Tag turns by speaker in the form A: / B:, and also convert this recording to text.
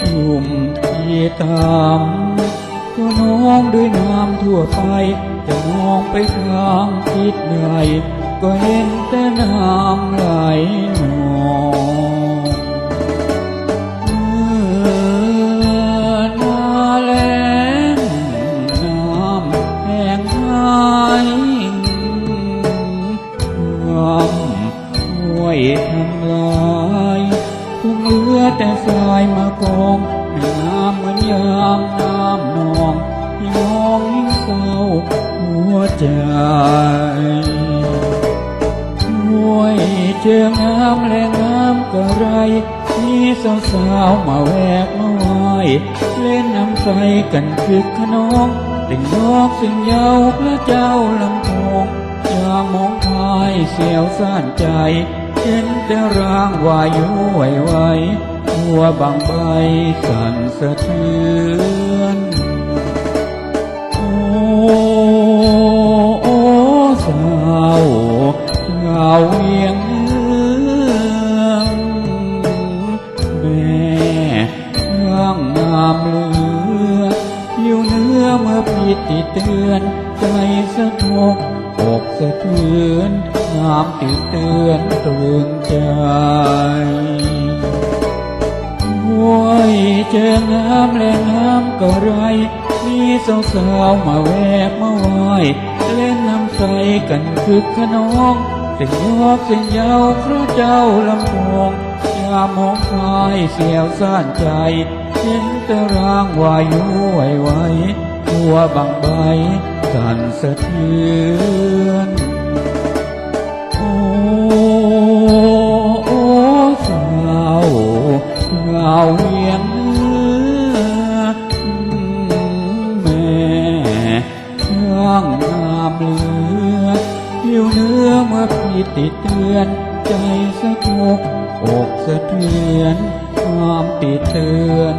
A: ชุ่มทีตามก็น้องด้วยน้ำทั่วไปจะมองไปทางทิศใดก็เห็นแต่น้ำไหลหนอง กองน้ำเหมือนยามน้ำนองที่มองยิ่งเศร้าหัวใจห้วยเจอน้ำแรงน้ำกระไรมีสาวสาวๆมาแวกมาไหวเล่นน้ำใสกันคึกขนองเล่นนอกสิ่งเยาพระเจ้าลำโพงอย่ามองพายเสียวซ่านใจ เห็นแต่ร่างวายุไหวไหว หัวบางใบสั่นสะเทือนโอ้โอ้สาวสาเวียงเมืองแม่ร่างงามเลือผิวเนื้อเมื่อผิดติดเตือนใจสะทกอกสะเทือนงามติดเตือนตรึงใจ ห้วยเจองามแรงงามก็ไร มีสาวสาวๆมาแวกมาไหวเล่นน้ำใสกันคึกขนองเส้นยอกเส้นยาวพระเจ้าลำพองย่ามองพายเสียวซ่านใจ เห็นแต่ร่างวายุไหวไหวตัวบางใบสั่นสะเทือนางงามเหลือผิวเนื้อเมื่อผีติดเตือน ใจสะทกอกสะเทือนความติดเตือน